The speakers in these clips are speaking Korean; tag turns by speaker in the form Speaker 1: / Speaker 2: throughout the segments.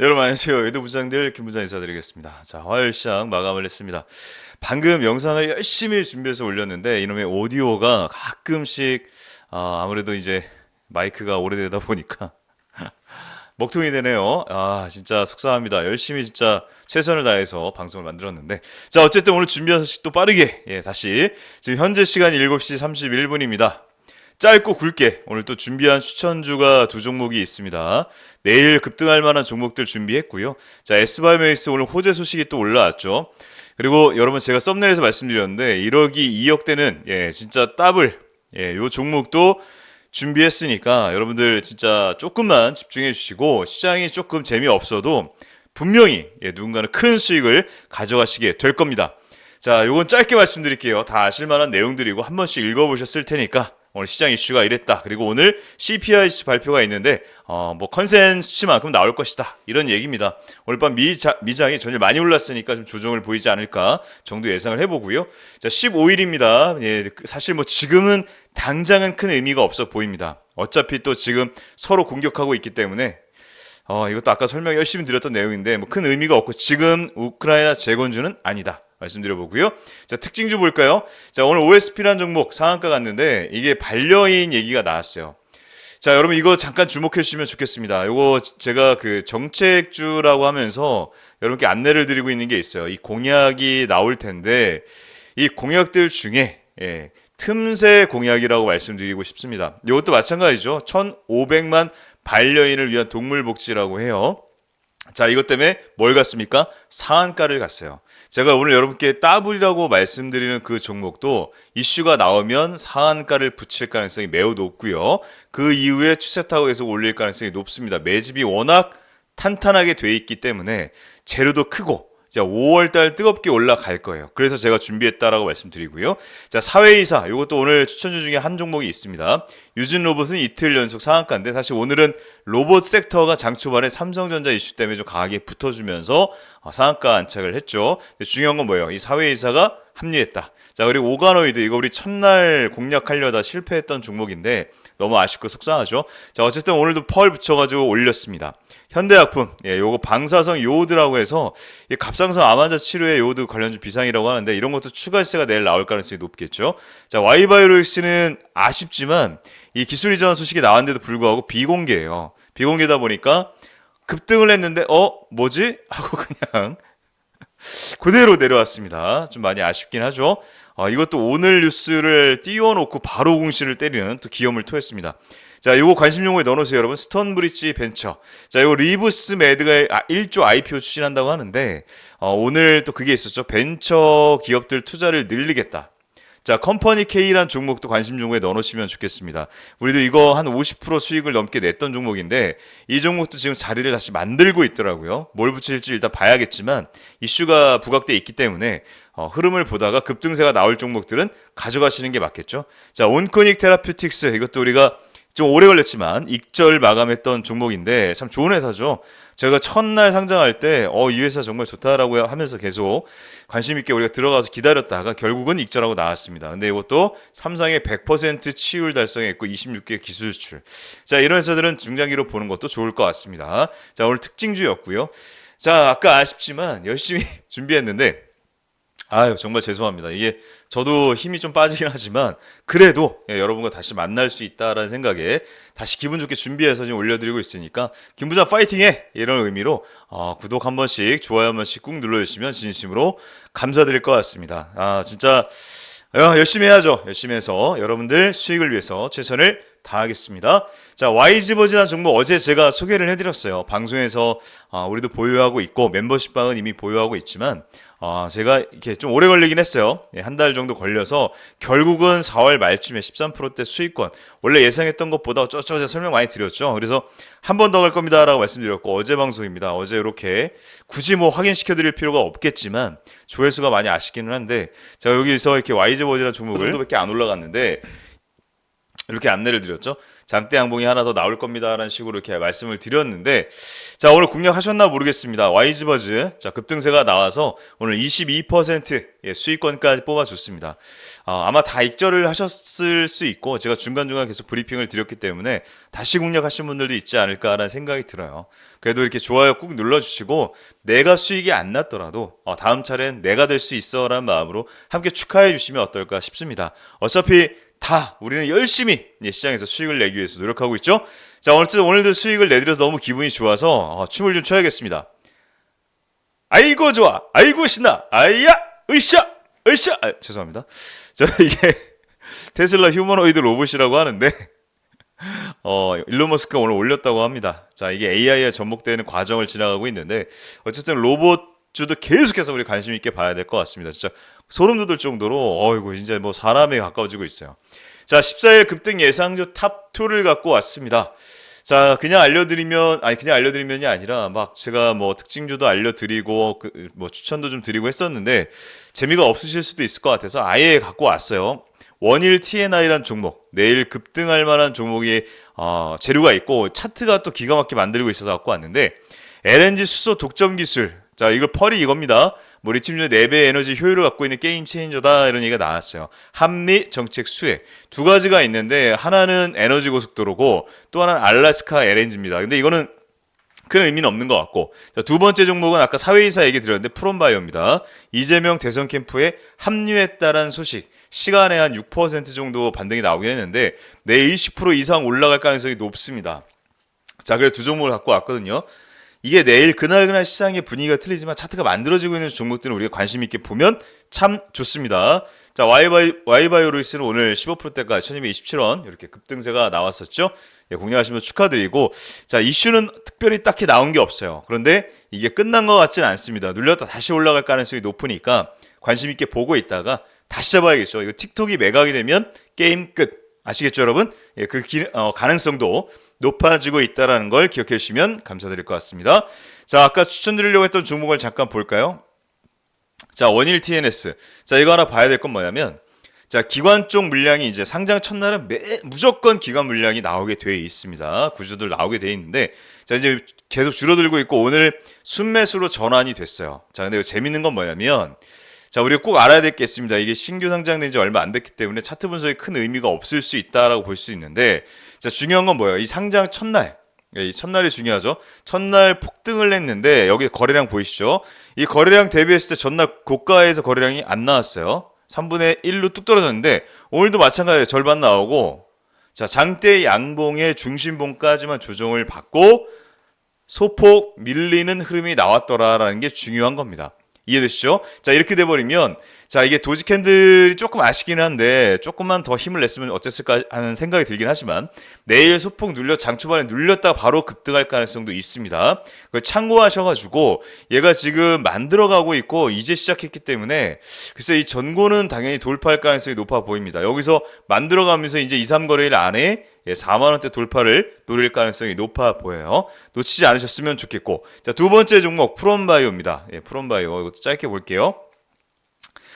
Speaker 1: 네, 여러분 안녕하세요. 외도 부장들 김 부장 인사드리겠습니다. 자, 화요일 시장 마감을 했습니다. 방금 영상을 열심히 준비해서 올렸는데 이놈의 오디오가 가끔씩 아, 아무래도 이제 마이크가 오래되다 보니까 먹통이 되네요. 아, 진짜 속상합니다. 열심히 진짜 최선을 다해서 방송을 만들었는데. 자, 어쨌든 오늘 준비한 소식 또 빠르게, 예, 다시. 지금 현재 시간 7시 31분입니다. 짧고 굵게 오늘 또 준비한 추천주가 두 종목이 있습니다. 내일 급등할 만한 종목들 준비했고요. 자, S바이오메이스 오늘 호재 소식이 또 올라왔죠. 그리고 여러분 제가 썸네일에서 말씀드렸는데 1억이 2억대는 예, 진짜 더블 예, 요 종목도 준비했으니까 여러분들 진짜 조금만 집중해 주시고 시장이 조금 재미없어도 분명히 예, 누군가는 큰 수익을 가져가시게 될 겁니다. 자, 요건 짧게 말씀드릴게요. 다 아실 만한 내용들이고 한 번씩 읽어보셨을 테니까 오늘 시장 이슈가 이랬다. 그리고 오늘 CPI 수 발표가 있는데 어, 뭐 컨센 수치만큼 나올 것이다. 이런 얘기입니다. 오늘 밤 미자, 미장이 전일 많이 올랐으니까 좀 조정을 보이지 않을까 정도 예상을 해보고요. 자, 15일입니다. 예, 사실 뭐 지금은 당장은 큰 의미가 없어 보입니다. 어차피 또 지금 서로 공격하고 있기 때문에 어, 이것도 아까 설명 열심히 드렸던 내용인데 뭐 큰 의미가 없고 지금 우크라이나 재건주는 아니다. 말씀드려보고요. 자, 특징주 볼까요? 자, 오늘 OSP라는 종목 상한가 갔는데 이게 반려인 얘기가 나왔어요. 자, 여러분 이거 잠깐 주목해 주시면 좋겠습니다. 이거 제가 그 정책주라고 하면서 여러분께 안내를 드리고 있는 게 있어요. 이 공약이 나올 텐데 이 공약들 중에 예, 틈새 공약이라고 말씀드리고 싶습니다. 이것도 마찬가지죠. 1,500만 반려인을 위한 동물 복지라고 해요. 자, 이것 때문에 뭘 갔습니까? 상한가를 갔어요. 제가 오늘 여러분께 따블이라고 말씀드리는 그 종목도 이슈가 나오면 상한가를 붙일 가능성이 매우 높고요. 그 이후에 추세 타고 계속 올릴 가능성이 높습니다. 매집이 워낙 탄탄하게 돼 있기 때문에 재료도 크고 자, 5월 달 뜨겁게 올라갈 거예요. 그래서 제가 준비했다라고 말씀드리고요. 자, 사회이사 이것도 오늘 추천주 중에 한 종목이 있습니다. 유진 로봇은 이틀 연속 상한가인데 사실 오늘은 로봇 섹터가 장 초반에 삼성전자 이슈 때문에 좀 강하게 붙어주면서 어, 상한가 안착을 했죠. 중요한 건 뭐예요? 이 사회이사가 합리했다. 자, 그리고 오가노이드 이거 우리 첫날 공략하려다 실패했던 종목인데 너무 아쉽고 속상하죠. 자, 어쨌든 오늘도 펄 붙여가지고 올렸습니다. 현대약품, 예, 요거 방사성 요오드라고 해서 이 갑상선 암 환자 치료에 요오드 관련주 비상이라고 하는데 이런 것도 추가세가 내일 나올 가능성이 높겠죠. 자, 와이바이오로엑스는 아쉽지만 이 기술 이전 소식이 나왔는데도 불구하고 비공개예요. 비공개다 보니까 급등을 했는데 어 뭐지 하고 그냥 그대로 내려왔습니다. 좀 많이 아쉽긴 하죠. 어, 이것도 오늘 뉴스를 띄워놓고 바로 공시를 때리는 또 기염을 토했습니다. 자, 요거 관심 용어에 넣어놓으세요, 여러분. 스턴브리지 벤처. 자, 요거 리브스 매드가 아, 1조 IPO 추진한다고 하는데, 어, 오늘 또 그게 있었죠. 벤처 기업들 투자를 늘리겠다. 자, 컴퍼니 K란 종목도 관심 종목에 넣어놓으시면 좋겠습니다. 우리도 이거 한 50% 수익을 넘게 냈던 종목인데 이 종목도 지금 자리를 다시 만들고 있더라고요. 뭘 붙일지 일단 봐야겠지만 이슈가 부각돼 있기 때문에 어, 흐름을 보다가 급등세가 나올 종목들은 가져가시는 게 맞겠죠. 자, 온코닉 테라퓨틱스 이것도 우리가 좀 오래 걸렸지만 익절 마감했던 종목인데 참 좋은 회사죠. 제가 첫날 상장할 때 어 이 회사 정말 좋다라고 하면서 계속 관심 있게 우리가 들어가서 기다렸다가 결국은 익절하고 나왔습니다. 근데 이것도 삼성의 100% 치율 달성했고 26개 기술 수출. 자, 이런 회사들은 중장기로 보는 것도 좋을 것 같습니다. 자, 오늘 특징주였고요. 자, 아까 아쉽지만 열심히 준비했는데 아유 정말 죄송합니다. 이게 저도 힘이 좀 빠지긴 하지만 그래도 예, 여러분과 다시 만날 수 있다라는 생각에 다시 기분 좋게 준비해서 지금 올려드리고 있으니까 김부장 파이팅해 이런 의미로 어, 구독 한 번씩 좋아요 한 번씩 꾹 눌러주시면 진심으로 감사드릴 것 같습니다. 아 진짜 야, 열심히 해야죠. 열심히 해서 여러분들 수익을 위해서 최선을 다하겠습니다. 자, YG버즈라는 종목 어제 제가 소개를 해드렸어요. 방송에서 아, 우리도 보유하고 있고 멤버십 방은 이미 보유하고 있지만 아, 제가 이렇게 좀 오래 걸리긴 했어요. 예, 한달 정도 걸려서 결국은 4월 말쯤에 13%대 수익권 원래 예상했던 것보다 어쩌저쩌 설명 많이 드렸죠. 그래서 한 번 더 갈 겁니다라고 말씀드렸고 어제 방송입니다. 어제 이렇게 굳이 뭐 확인시켜 드릴 필요가 없겠지만 조회수가 많이 아쉽기는 한데 제가 여기서 이렇게 YG버즈라는 종목을 정도밖에 안 올라갔는데 이렇게 안내를 드렸죠. 장대 양봉이 하나 더 나올 겁니다라는 식으로 이렇게 말씀을 드렸는데 자 오늘 공략하셨나 모르겠습니다. 와이즈버즈 자 급등세가 나와서 오늘 22% 예, 수익권까지 뽑아줬습니다. 아, 아마 다 익절을 하셨을 수 있고 제가 중간 중간 계속 브리핑을 드렸기 때문에 다시 공략하신 분들도 있지 않을까라는 생각이 들어요. 그래도 이렇게 좋아요 꾹 눌러주시고 내가 수익이 안 났더라도 어, 다음 차례는 내가 될 수 있어라는 마음으로 함께 축하해 주시면 어떨까 싶습니다. 어차피 다 우리는 열심히 예, 시장에서 수익을 내기 위해서 노력하고 있죠. 자, 어쨌든 오늘도 수익을 내드려서 너무 기분이 좋아서 어, 춤을 좀 춰야겠습니다. 아이고 좋아, 아이고 신나, 아이야, 으쌰, 으쌰. 아, 죄송합니다. 저 이게 테슬라 휴머노이드 로봇이라고 하는데 어, 일론 머스크가 오늘 올렸다고 합니다. 자, 이게 AI에 접목되는 과정을 지나가고 있는데 어쨌든 로봇 주도 계속해서 우리 관심 있게 봐야 될 것 같습니다. 진짜 소름 돋을 정도로 어이구 이제 뭐 사람에 가까워지고 있어요. 자, 14일 급등 예상주 탑 2를 갖고 왔습니다. 자, 그냥 알려드리면 아니 그냥 알려드리면이 아니라 막 제가 뭐 특징주도 알려드리고 그, 뭐 추천도 좀 드리고 했었는데 재미가 없으실 수도 있을 것 같아서 아예 갖고 왔어요. 원일 TNI란 종목 내일 급등할 만한 종목이 어, 재료가 있고 차트가 또 기가 막히게 만들고 있어서 갖고 왔는데 LNG 수소 독점 기술 자 이걸 펄이 이겁니다. 뭐 리튬 중 4배 에너지 효율을 갖고 있는 게임 체인저다 이런 얘기가 나왔어요. 한미 정책 수혜 두 가지가 있는데 하나는 에너지 고속도로고 또 하나는 알라스카 LNG입니다. 근데 이거는 큰 의미는 없는 것 같고 자, 두 번째 종목은 아까 사회이사 얘기 드렸는데 프롬바이오입니다. 이재명 대선 캠프에 합류했다는 소식 시간에 한 6% 정도 반등이 나오긴 했는데 내일 20% 이상 올라갈 가능성이 높습니다. 자, 그래서 두 종목을 갖고 왔거든요. 이게 내일 그날그날 시장의 분위기가 틀리지만 차트가 만들어지고 있는 종목들은 우리가 관심 있게 보면 참 좋습니다. 자, 와이바이, 와이바이오로이스는 오늘 15%대까지 1227원 이렇게 급등세가 나왔었죠. 예, 공략하시면 축하드리고 자, 이슈는 특별히 딱히 나온 게 없어요. 그런데 이게 끝난 것 같지는 않습니다. 눌렸다 다시 올라갈 가능성이 높으니까 관심 있게 보고 있다가 다시 잡아야겠죠. 이거 틱톡이 매각이 되면 게임 끝. 아시겠죠, 여러분? 예, 그 기, 어, 가능성도 높아지고 있다는 걸 기억해 주시면 감사드릴 것 같습니다. 자, 아까 추천드리려고 했던 종목을 잠깐 볼까요? 자, 원일 TNS. 자, 이거 하나 봐야 될 건 뭐냐면, 자, 기관 쪽 물량이 이제 상장 첫날은 매, 무조건 기관 물량이 나오게 돼 있습니다. 구조들 나오게 돼 있는데, 자, 이제 계속 줄어들고 있고, 오늘 순매수로 전환이 됐어요. 자, 근데 재밌는 건 뭐냐면, 자, 우리가 꼭 알아야 될 게 있습니다. 이게 신규 상장된 지 얼마 안 됐기 때문에 차트 분석에 큰 의미가 없을 수 있다라고 볼 수 있는데, 자, 중요한 건 뭐예요? 이 상장 첫날. 예, 이 첫날이 중요하죠. 첫날 폭등을 했는데, 여기 거래량 보이시죠? 이 거래량 대비했을 때 전날 고가에서 거래량이 안 나왔어요. 3분의 1로 뚝 떨어졌는데, 오늘도 마찬가지예요. 절반 나오고, 자, 장대 양봉의 중심봉까지만 조정을 받고, 소폭 밀리는 흐름이 나왔더라라는 게 중요한 겁니다. 이해되시죠? 자, 이렇게 돼버리면, 자, 이게 도지 캔들이 조금 아쉽긴 한데, 조금만 더 힘을 냈으면 어땠을까 하는 생각이 들긴 하지만, 내일 소폭 눌려, 장 초반에 눌렸다가 바로 급등할 가능성도 있습니다. 그걸 참고하셔가지고, 얘가 지금 만들어가고 있고, 이제 시작했기 때문에, 글쎄 이 전고는 당연히 돌파할 가능성이 높아 보입니다. 여기서 만들어가면서 이제 2, 3거래일 안에 예, 4만 원대 돌파를 노릴 가능성이 높아 보여요. 놓치지 않으셨으면 좋겠고. 자, 두 번째 종목 프롬바이오입니다. 예, 프롬바이오. 이것도 짧게 볼게요.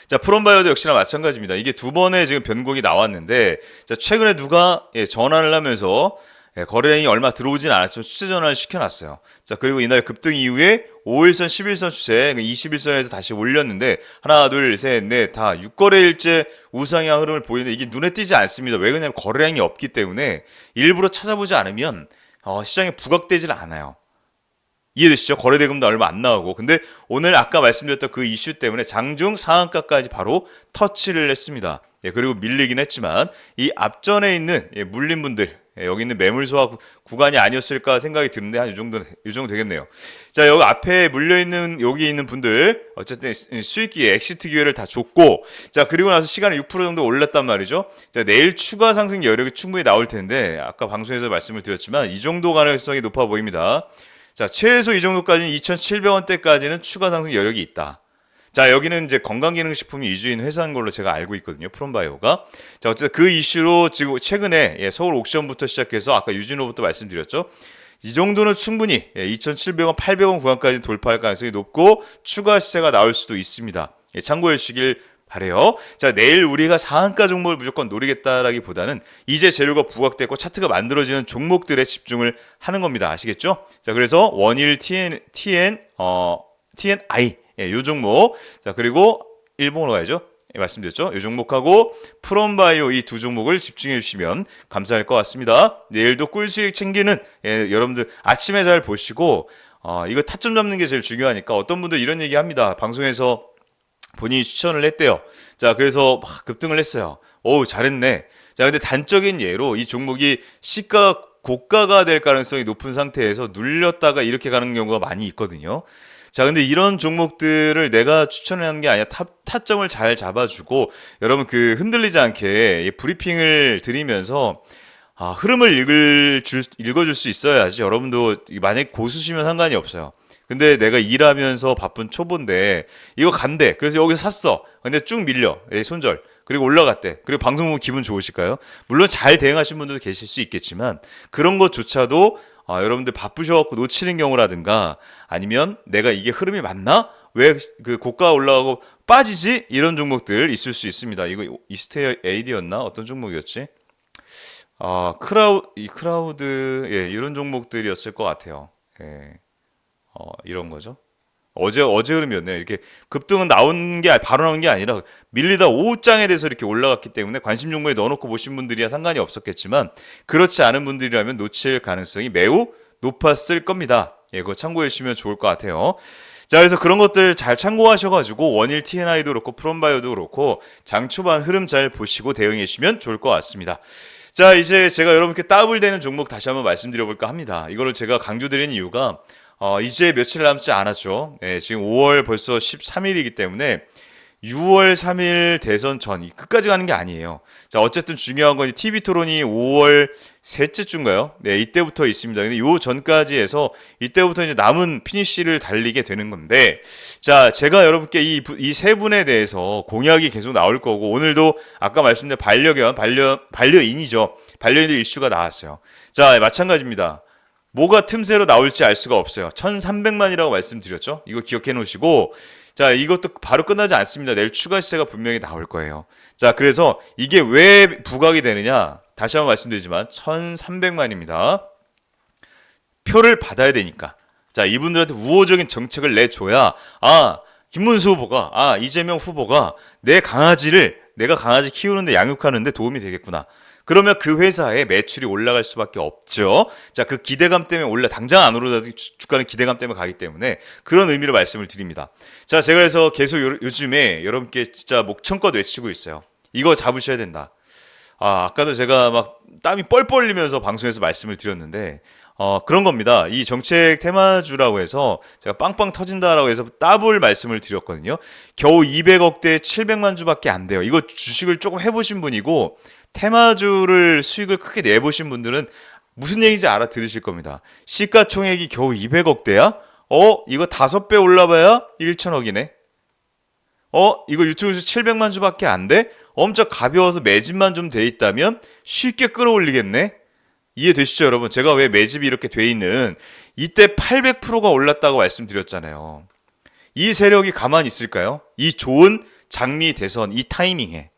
Speaker 1: 자, 프롬바이오도 역시나 마찬가지입니다. 이게 두 번의 지금 변곡이 나왔는데, 자, 최근에 누가 예, 전환을 하면서 예, 거래량이 얼마 들어오진 않았지만 추세 전환을 시켜놨어요. 자, 그리고 이날 급등 이후에 5일선, 11선 추세, 21선에서 다시 올렸는데, 하나, 둘, 셋, 넷, 다 6거래일째 우상향 흐름을 보이는데, 이게 눈에 띄지 않습니다. 왜 그러냐면 거래량이 없기 때문에 일부러 찾아보지 않으면 어, 시장에 부각되질 않아요. 이해되시죠? 거래 대금도 얼마 안 나오고. 근데 오늘 아까 말씀드렸던 그 이슈 때문에 장중 상한가까지 바로 터치를 했습니다. 예, 그리고 밀리긴 했지만 이 앞전에 있는 예, 물린 분들 예, 여기 있는 매물 소화 구, 간이 아니었을까 생각이 드는데 한 이 정도 이 정도 되겠네요. 자 여기 앞에 물려 있는 여기 있는 분들 어쨌든 수익 기회, 엑시트 기회를 다 줬고 자 그리고 나서 시간이 6% 정도 올랐단 말이죠. 자 내일 추가 상승 여력이 충분히 나올 텐데 아까 방송에서 말씀을 드렸지만 이 정도 가능성이 높아 보입니다. 자, 최소 이 정도까지는 2,700원대까지는 추가 상승 여력이 있다. 자, 여기는 이제 건강기능식품이 위주인 회사인 걸로 제가 알고 있거든요. 프롬바이오가. 자, 어쨌든 그 이슈로 지금 최근에 예, 서울 옥션부터 시작해서 아까 유진호부터 말씀드렸죠. 이 정도는 충분히 예, 2,700원, 800원 구간까지 돌파할 가능성이 높고 추가 시세가 나올 수도 있습니다. 예, 참고해 주시길 바래요. 자, 내일 우리가 상한가 종목을 무조건 노리겠다라기보다는 이제 재료가 부각됐고 차트가 만들어지는 종목들에 집중을 하는 겁니다. 아시겠죠? 자, 그래서 원일 TN TN 어 TNI 예, 요 종목. 자, 그리고 일본으로 가야죠. 예, 말씀드렸죠. 이 종목하고 프롬바이오 이 두 종목을 집중해 주시면 감사할 것 같습니다. 내일도 꿀 수익 챙기는 예, 여러분들 아침에 잘 보시고 어, 이거 타점 잡는 게 제일 중요하니까 어떤 분들 이런 얘기 합니다. 방송에서 본인이 추천을 했대요. 자, 그래서 막 급등을 했어요. 오, 잘했네. 자, 근데 단적인 예로 이 종목이 시가 고가가 될 가능성이 높은 상태에서 눌렸다가 이렇게 가는 경우가 많이 있거든요. 자, 근데 이런 종목들을 내가 추천을 하는 게 아니라 타, 타점을 잘 잡아주고 여러분 그 흔들리지 않게 브리핑을 드리면서 아, 흐름을 읽을 줄, 읽어줄 수 있어야지 여러분도 만약 고수시면 상관이 없어요. 근데 내가 일하면서 바쁜 초보인데 이거 간대. 그래서 여기서 샀어. 근데 쭉 밀려. 예, 손절. 그리고 올라갔대. 그리고 방송 보면 기분 좋으실까요? 물론 잘 대응하신 분들도 계실 수 있겠지만 그런 것조차도 아, 여러분들 바쁘셔갖고 놓치는 경우라든가 아니면 내가 이게 흐름이 맞나? 왜 그 고가 올라가고 빠지지? 이런 종목들 있을 수 있습니다. 이거 이스테어 AD였나? 어떤 종목이었지? 아, 크라우, 이 크라우드, 예, 이런 종목들이었을 것 같아요. 예. 어, 이런 거죠. 어제 어제 흐름이었네요. 이렇게 급등은 나온 게 바로 나온 게 아니라 밀리다 5장에 대해서 이렇게 올라갔기 때문에 관심 종목에 넣어놓고 보신 분들이야 상관이 없었겠지만 그렇지 않은 분들이라면 놓칠 가능성이 매우 높았을 겁니다. 예, 그거 참고해 주시면 좋을 것 같아요. 자, 그래서 그런 것들 잘 참고하셔가지고 원일 TNI도 그렇고 프롬바이오도 그렇고 장 초반 흐름 잘 보시고 대응해 주시면 좋을 것 같습니다. 자, 이제 제가 여러분께 따블되는 종목 다시 한번 말씀드려 볼까 합니다. 이거를 제가 강조드리는 이유가 어, 이제 며칠 남지 않았죠. 네, 지금 5월 벌써 13일이기 때문에 6월 3일 대선 전 끝까지 가는 게 아니에요. 자, 어쨌든 중요한 건 TV 토론이 5월 셋째 주인가요? 네, 이때부터 있습니다. 근데 요 전까지 해서 이때부터 이제 남은 피니쉬를 달리게 되는 건데, 자, 제가 여러분께 이이세 분에 대해서 공약이 계속 나올 거고 오늘도 아까 말씀드린 반려견, 반려 반려인이죠. 반려인들 이슈가 나왔어요. 자, 마찬가지입니다. 뭐가 틈새로 나올지 알 수가 없어요. 1300만이라고 말씀드렸죠. 이거 기억해 놓으시고 자, 이것도 바로 끝나지 않습니다. 내일 추가 시세가 분명히 나올 거예요. 자, 그래서 이게 왜 부각이 되느냐? 다시 한번 말씀드리지만 1300만입니다. 표를 받아야 되니까. 자, 이분들한테 우호적인 정책을 내줘야 아, 김문수 후보가 아, 이재명 후보가 내 강아지를 내가 강아지 키우는데 양육하는데 도움이 되겠구나. 그러면 그 회사의 매출이 올라갈 수밖에 없죠. 자, 그 기대감 때문에 올라 당장 안 오르더라도 주가는 기대감 때문에 가기 때문에 그런 의미로 말씀을 드립니다. 자, 제가 그래서 계속 요, 요즘에 여러분께 진짜 목청껏 외치고 있어요. 이거 잡으셔야 된다. 아, 아까도 제가 막 땀이 뻘뻘 흘리면서 방송에서 말씀을 드렸는데 어, 그런 겁니다. 이 정책 테마주라고 해서 제가 빵빵 터진다라고 해서 따블 말씀을 드렸거든요. 겨우 200억대 700만 주밖에 안 돼요. 이거 주식을 조금 해보신 분이고 테마주를 수익을 크게 내보신 분들은 무슨 얘기인지 알아들으실 겁니다. 시가총액이 겨우 200억 대야? 어? 이거 다섯 배 올라봐야 1천억이네. 어? 이거 유튜브에서 700만 주밖에 안 돼? 엄청 가벼워서 매집만 좀 돼 있다면 쉽게 끌어올리겠네? 이해되시죠, 여러분? 제가 왜 매집이 이렇게 돼 있는 이때 800%가 올랐다고 말씀드렸잖아요. 이 세력이 가만히 있을까요? 이 좋은 장미 대선, 이 타이밍에.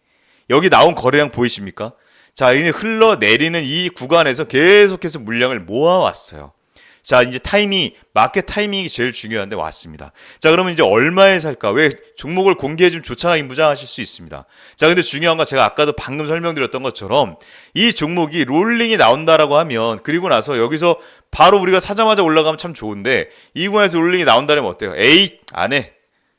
Speaker 1: 여기 나온 거래량 보이십니까? 자, 이제 흘러내리는 이 구간에서 계속해서 물량을 모아왔어요. 자, 이제 타이밍, 마켓 타이밍이 제일 중요한데 왔습니다. 자, 그러면 이제 얼마에 살까? 왜 종목을 공개해주면 좋잖아, 임부장하실 수 있습니다. 자, 근데 중요한 건 제가 아까도 방금 설명드렸던 것처럼 이 종목이 롤링이 나온다라고 하면 그리고 나서 여기서 바로 우리가 사자마자 올라가면 참 좋은데 이 구간에서 롤링이 나온다면 어때요? 에이, 안 해.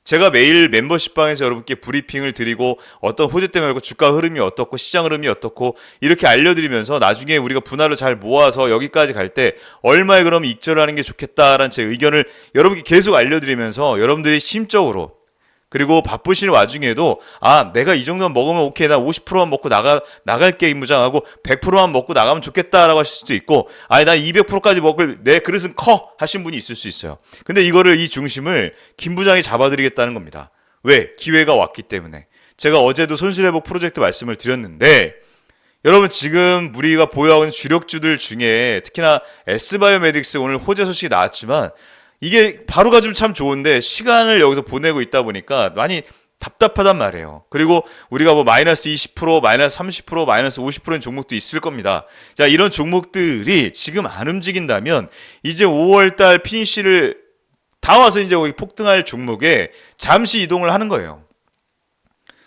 Speaker 1: 제가 매일 멤버십방에서 여러분께 브리핑을 드리고 어떤 호재 때문에 말고 주가 흐름이 어떻고 시장 흐름이 어떻고 이렇게 알려드리면서 나중에 우리가 분할을 잘 모아서 여기까지 갈 때 얼마에 그럼 익절하는 게 좋겠다라는 제 의견을 여러분께 계속 알려드리면서 여러분들이 심적으로 그리고 바쁘신 와중에도 아 내가 이 정도만 먹으면 오케이 나 50%만 먹고 나가 나갈게 임무장하고 100%만 먹고 나가면 좋겠다라고 하실 수도 있고 아니 나 200%까지 먹을 내 그릇은 커 하신 분이 있을 수 있어요. 근데 이거를 이 중심을 김 부장이 잡아드리겠다는 겁니다. 왜 기회가 왔기 때문에 제가 어제도 손실회복 프로젝트 말씀을 드렸는데 여러분 지금 우리가 보유하고 있는 주력주들 중에 특히나 S바이오메딕스 오늘 호재 소식이 나왔지만 이게 바로 가지면 참 좋은데 시간을 여기서 보내고 있다 보니까 많이 답답하단 말이에요. 그리고 우리가 뭐 마이너스 20%, 마이너스 30%, 마이너스 50%인 종목도 있을 겁니다. 자, 이런 종목들이 지금 안 움직인다면 이제 5월달 피니시를 다 와서 이제 거기 폭등할 종목에 잠시 이동을 하는 거예요.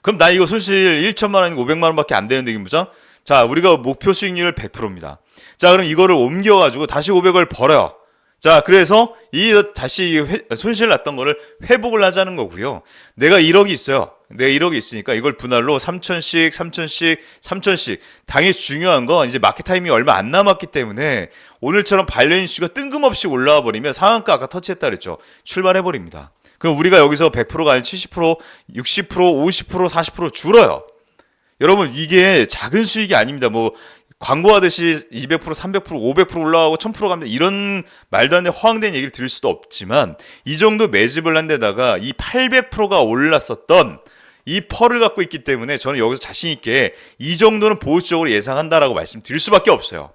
Speaker 1: 그럼 나 이거 손실 1천만 원, 500만 원밖에 안 되는데 이게 뭐죠? 자, 우리가 목표 수익률 100%입니다. 자, 그럼 이거를 옮겨가지고 다시 500을 벌어요. 자, 그래서 이 다시 회, 손실 났던 거를 회복을 하자는 거고요. 내가 1억이 있어요. 내가 1억이 있으니까 이걸 분할로 3천씩, 3천씩, 3천씩. 당연히 중요한 건 이제 마켓 타이밍이 얼마 안 남았기 때문에 오늘처럼 발렌 이슈가 뜬금없이 올라와 버리면 상한가 아까 터치했다 그랬죠. 출발해 버립니다. 그럼 우리가 여기서 100%가 아닌 70%, 60%, 50%, 40% 줄어요. 여러분 이게 작은 수익이 아닙니다. 뭐 광고하듯이 200%, 300%, 500% 올라가고 1000% 갑니다. 이런 말도 안 되는 허황된 얘기를 들을 수도 없지만 이 정도 매집을 한 데다가 이 800%가 올랐었던 이 펄을 갖고 있기 때문에 저는 여기서 자신 있게 이 정도는 보수적으로 예상한다라고 말씀드릴 수밖에 없어요.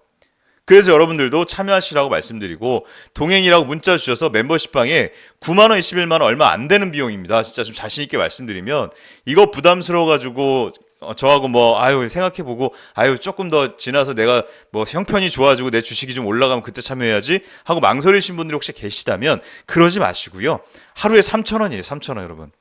Speaker 1: 그래서 여러분들도 참여하시라고 말씀드리고 동행이라고 문자 주셔서 멤버십 방에 9만 원, 21만 원 얼마 안 되는 비용입니다. 진짜 좀 자신 있게 말씀드리면 이거 부담스러워 가지고 어, 저하고 뭐 아유 생각해보고 아유 조금 더 지나서 내가 뭐 형편이 좋아지고 내 주식이 좀 올라가면 그때 참여해야지 하고 망설이신 분들이 혹시 계시다면 그러지 마시고요. 하루에 3천 원이에요 3천 원 여러분.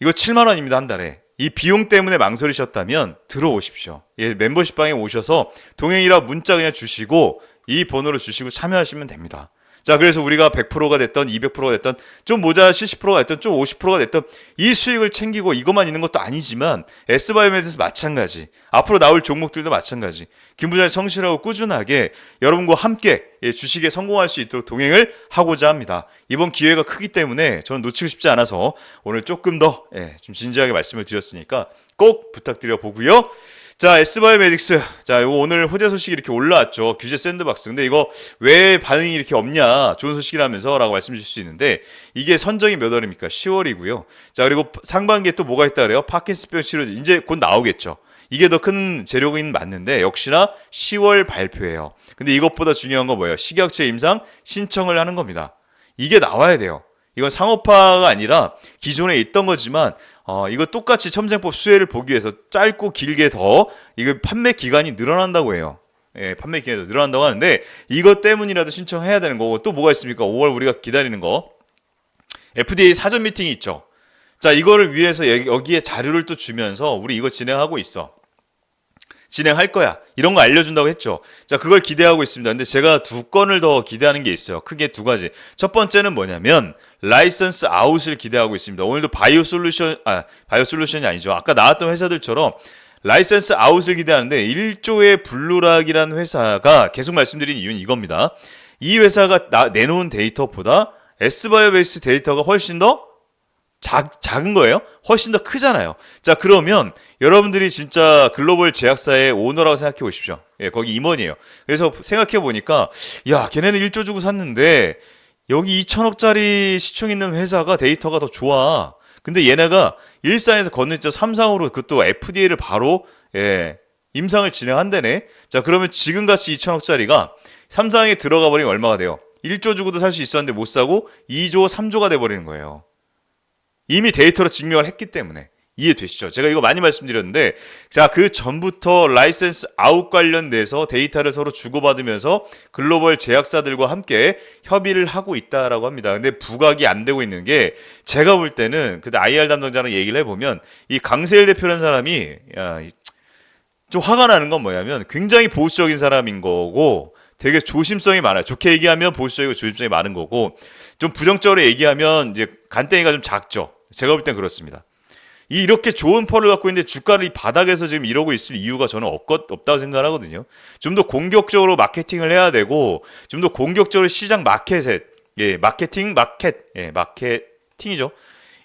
Speaker 1: 이거 7만 원입니다 한 달에. 이 비용 때문에 망설이셨다면 들어오십시오. 예 멤버십 방에 오셔서 동행이라 문자 그냥 주시고 이 번호로 주시고 참여하시면 됩니다 자, 그래서 우리가 100%가 됐던 200%가 됐던 좀 모자 70%가 됐던 좀 50%가 됐던 이 수익을 챙기고 이것만 있는 것도 아니지만 S바이오메드에서 마찬가지. 앞으로 나올 종목들도 마찬가지. 김 부장이 성실하고 꾸준하게 여러분과 함께 예, 주식에 성공할 수 있도록 동행을 하고자 합니다. 이번 기회가 크기 때문에 저는 놓치고 싶지 않아서 오늘 조금 더 예, 좀 진지하게 말씀을 드렸으니까 꼭 부탁드려 보고요. 자, S바이오메딕스. 자, 이거 오늘 호재 소식이 이렇게 올라왔죠. 규제 샌드박스. 근데 이거 왜 반응이 이렇게 없냐? 좋은 소식이라면서 라고 말씀 주실 수 있는데 이게 선정이 몇 월입니까? 10월이고요. 자, 그리고 상반기에 또 뭐가 있다 그래요? 파킨스병 치료 이제 곧 나오겠죠. 이게 더 큰 재료인 맞는데 역시나 10월 발표예요. 근데 이것보다 중요한 건 뭐예요? 식약처 임상 신청을 하는 겁니다. 이게 나와야 돼요. 이건 상업화가 아니라 기존에 있던 거지만 어, 이거 똑같이 첨생법 수혜를 보기 위해서 짧고 길게 더 이거 판매 기간이 늘어난다고 해요. 예, 판매 기간이 더 늘어난다고 하는데 이것 때문이라도 신청해야 되는 거고 또 뭐가 있습니까? 5월 우리가 기다리는 거 FDA 사전 미팅이 있죠. 자, 이거를 위해서 여기에 자료를 또 주면서 우리 이거 진행하고 있어. 진행할 거야. 이런 거 알려준다고 했죠. 자, 그걸 기대하고 있습니다. 근데 제가 두 건을 더 기대하는 게 있어요. 크게 두 가지. 첫 번째는 뭐냐면, 라이선스 아웃을 기대하고 있습니다. 오늘도 바이오 솔루션, 아, 바이오 솔루션이 아니죠. 아까 나왔던 회사들처럼 라이선스 아웃을 기대하는데 1조의 블루락이라는 회사가 계속 말씀드린 이유는 이겁니다. 이 회사가 나, 내놓은 데이터보다 S바이오베이스 데이터가 훨씬 더 작, 작은 거예요? 훨씬 더 크잖아요. 자, 그러면 여러분들이 진짜 글로벌 제약사의 오너라고 생각해 보십시오. 예, 거기 임원이에요. 그래서 생각해 보니까, 야, 걔네는 1조 주고 샀는데, 여기 2천억짜리 시총 있는 회사가 데이터가 더 좋아. 근데 얘네가 일산에서 건너뛰어 삼상으로 그것도 FDA를 바로, 예, 임상을 진행한다네. 자, 그러면 지금같이 2천억짜리가 삼상에 들어가 버리면 얼마가 돼요? 1조 주고도 살 수 있었는데 못 사고 2조, 3조가 돼 버리는 거예요. 이미 데이터로 증명을 했기 때문에 이해되시죠? 제가 이거 많이 말씀드렸는데 자, 그 전부터 라이센스 아웃 관련돼서 데이터를 서로 주고받으면서 글로벌 제약사들과 함께 협의를 하고 있다라고 합니다. 근데 부각이 안 되고 있는 게 제가 볼 때는 그때 IR 담당자랑 얘기를 해 보면 이 강세일 대표라는 사람이 야, 좀 화가 나는 건 뭐냐면 굉장히 보수적인 사람인 거고 되게 조심성이 많아요. 좋게 얘기하면 보수적이고 조심성이 많은 거고 좀 부정적으로 얘기하면 이제 간땡이가 좀 작죠. 제가 볼 땐 그렇습니다. 이 이렇게 좋은 펄을 갖고 있는데 주가를 이 바닥에서 지금 이러고 있을 이유가 저는 없, 없다고 생각하거든요. 좀 더 공격적으로 마케팅을 해야 되고 좀 더 공격적으로 시장 마켓에 예, 마케팅 마켓 예, 마케팅이죠.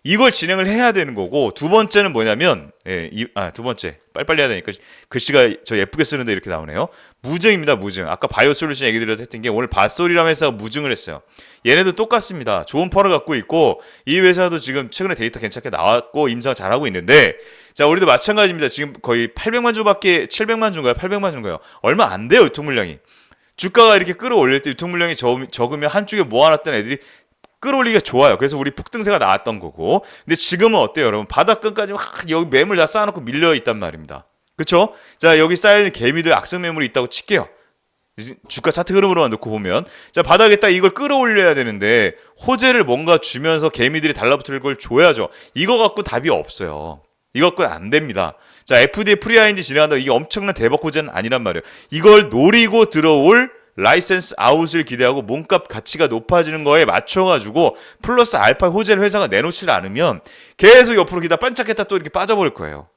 Speaker 1: 이걸 진행을 해야 되는 거고 두 번째는 뭐냐면 예, 이, 아, 두 번째 빨리빨리 해야 되니까 글씨가 저 예쁘게 쓰는데 이렇게 나오네요. 무증입니다, 무증. 아까 바이오 솔루션 얘기 드렸 했던 게 오늘 바솔이라는 회사가 무증을 했어요. 얘네도 똑같습니다. 좋은 펄을 갖고 있고 이 회사도 지금 최근에 데이터 괜찮게 나왔고 임상 잘하고 있는데 자 우리도 마찬가지입니다. 지금 거의 800만 주밖에 700만 주인가요? 800만 주인가요? 얼마 안 돼요 유통 물량이. 주가가 이렇게 끌어올릴 때 유통 물량이 적, 으면 한쪽에 모아놨던 애들이 끌어올리기가 좋아요. 그래서 우리 폭등세가 나왔던 거고. 근데 지금은 어때요, 여러분? 바닥끈까지 막 여기 매물 다 쌓아놓고 밀려 있단 말입니다. 그쵸? 자, 여기 쌓여있는 개미들 악성 매물이 있다고 칠게요. 주가 차트 흐름으로만 놓고 보면 자 바닥에 딱 이걸 끌어올려야 되는데 호재를 뭔가 주면서 개미들이 달라붙을 걸 줘야죠. 이거 갖고 답이 없어요. 이거 갖고는 안 됩니다. 자 FDA 프리아인디 진행한다 이게 엄청난 대박 호재는 아니란 말이에요. 이걸 노리고 들어올 라이센스 아웃을 기대하고 몸값 가치가 높아지는 거에 맞춰가지고 플러스 알파 호재를 회사가 내놓지 않으면 계속 옆으로 기다 반짝했다 또 이렇게 빠져버릴 거예요.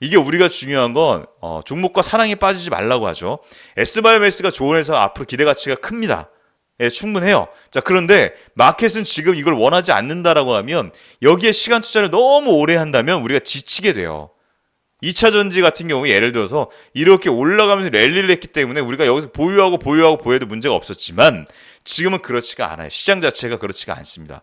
Speaker 1: 이게 우리가 중요한 건 어, 종목과 사랑에 빠지지 말라고 하죠. S바이오매스가 좋은 회사 앞으로 기대 가치가 큽니다. 예, 충분해요. 자, 그런데 마켓은 지금 이걸 원하지 않는다라고 하면 여기에 시간 투자를 너무 오래 한다면 우리가 지치게 돼요. 2차 전지 같은 경우 예를 들어서 이렇게 올라가면서 랠리를 했기 때문에 우리가 여기서 보유하고 보유하고 보유해도 문제가 없었지만 지금은 그렇지가 않아요. 시장 자체가 그렇지가 않습니다.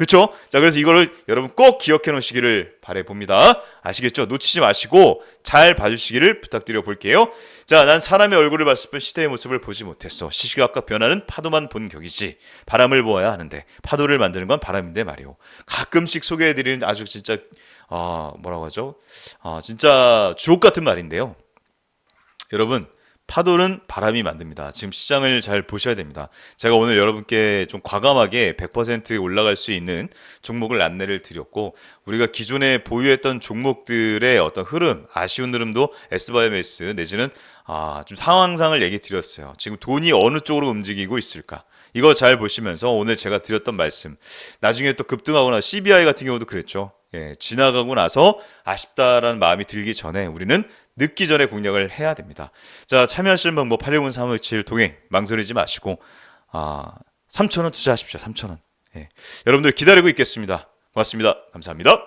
Speaker 1: 그렇죠? 자, 그래서 이거를 여러분 꼭 기억해 놓으시기를 바래 봅니다. 아시겠죠? 놓치지 마시고 잘 봐주시기를 부탁드려 볼게요. 자, 난 사람의 얼굴을 봤을 뿐 시대의 모습을 보지 못했어. 시시각각 변하는 파도만 본 격이지. 바람을 보아야 하는데 파도를 만드는 건 바람인데 말이오. 가끔씩 소개해드리는 아주 진짜 어, 뭐라고 하죠? 어, 진짜 주옥 같은 말인데요. 여러분 파도는 바람이 만듭니다. 지금 시장을 잘 보셔야 됩니다. 제가 오늘 여러분께 좀 과감하게 100% 올라갈 수 있는 종목을 안내를 드렸고 우리가 기존에 보유했던 종목들의 어떤 흐름, 아쉬운 흐름도 S바이오매스 내지는 아, 좀 상황상을 얘기 드렸어요. 지금 돈이 어느 쪽으로 움직이고 있을까? 이거 잘 보시면서 오늘 제가 드렸던 말씀. 나중에 또 급등하거나 CBI 같은 경우도 그랬죠. 예, 지나가고 나서 아쉽다라는 마음이 들기 전에 우리는 늦기 전에 공략을 해야 됩니다. 자, 참여하시는 방법 860-3527 동행 망설이지 마시고 아, 3,000원 투자하십시오. 3,000원. 예. 여러분들 기다리고 있겠습니다. 고맙습니다. 감사합니다.